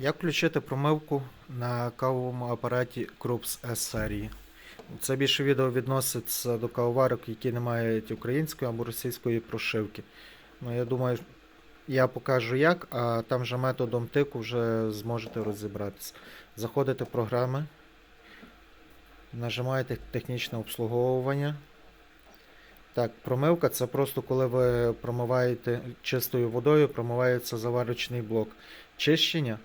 Як включити промивку на кавовому апараті Krups S серії? Це більше відео відноситься до кавоварок, які не мають української або російської прошивки. Ну, я думаю, я покажу як, а там же методом тику вже зможете розібратися. Заходите в програми, нажимаєте технічне обслуговування. Так, промивка це просто коли ви промиваєте чистою водою, промивається заварочний блок. Чищення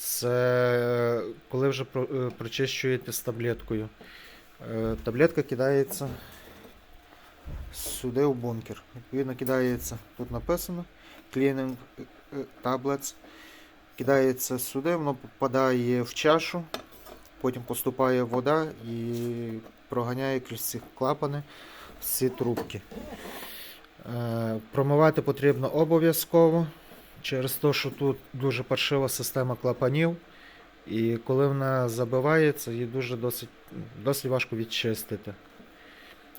це коли вже е, прочищуєте з таблеткою. Е, Таблетка кидається сюди в бункер. Відповідно, кидається, тут написано Cleaning е, Tablets. Кидається сюди, воно попадає в чашу, потім поступає вода і проганяє крізь ці клапани всі трубки. Е, Промивати потрібно обов'язково через те, що тут дуже паршива система клапанів. І коли вона забивається, її дуже досить, досить важко відчистити.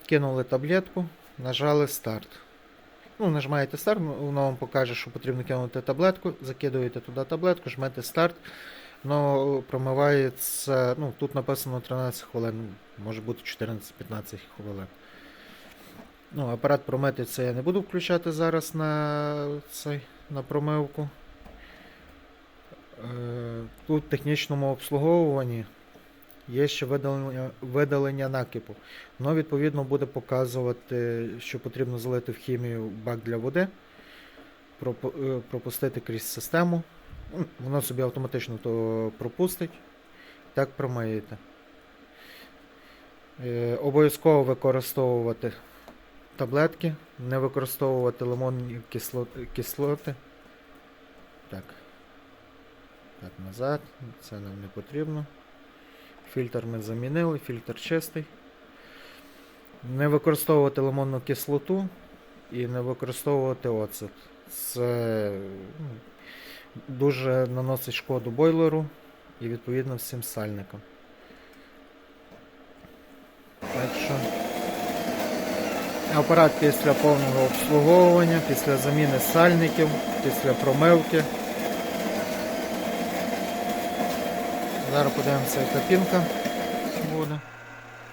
Кинули таблетку, нажали старт. Ну, нажимаєте старт, воно вам покаже, що потрібно кинути таблетку, закидуєте туди таблетку, жмете старт. Воно промивається, ну, тут написано 13 хвилин, може бути 14-15 хвилин. Ну, апарат промити це я не буду включати зараз на, цей, на промивку. Е, Тут в технічному обслуговуванні є ще видалення, видалення накипу. Воно відповідно буде показувати, що потрібно залити в хімію бак для води, е, пропустити крізь систему. Ну, Воно собі автоматично то пропустить. Так промиєте. Е, Обов'язково використовувати таблетки, не використовувати лимонні кислоти. Так. Так, назад. Це нам не потрібно. Фільтр ми замінили, фільтр чистий. Не використовувати лимонну кислоту і не використовувати оцет. Це ну, дуже наносить шкоду бойлеру і відповідно всім сальникам. Так що апарат після повного обслуговування, після заміни сальників, після промивки. Зараз подивимося, яка пінка буде.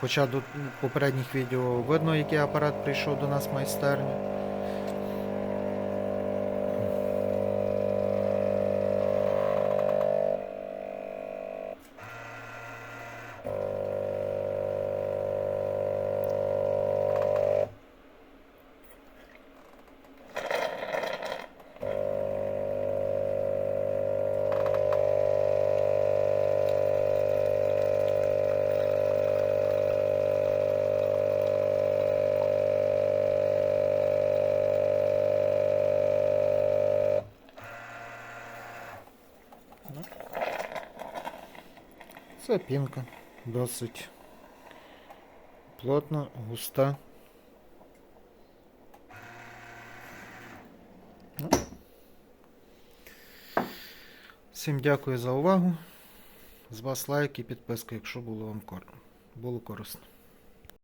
Хоча до попередніх відео видно, який апарат прийшов до нас в майстерню. Це досить плотна, густа. Ну. Всім дякую за увагу. З вас лайк і підписка, якщо було вам кор... було корисно.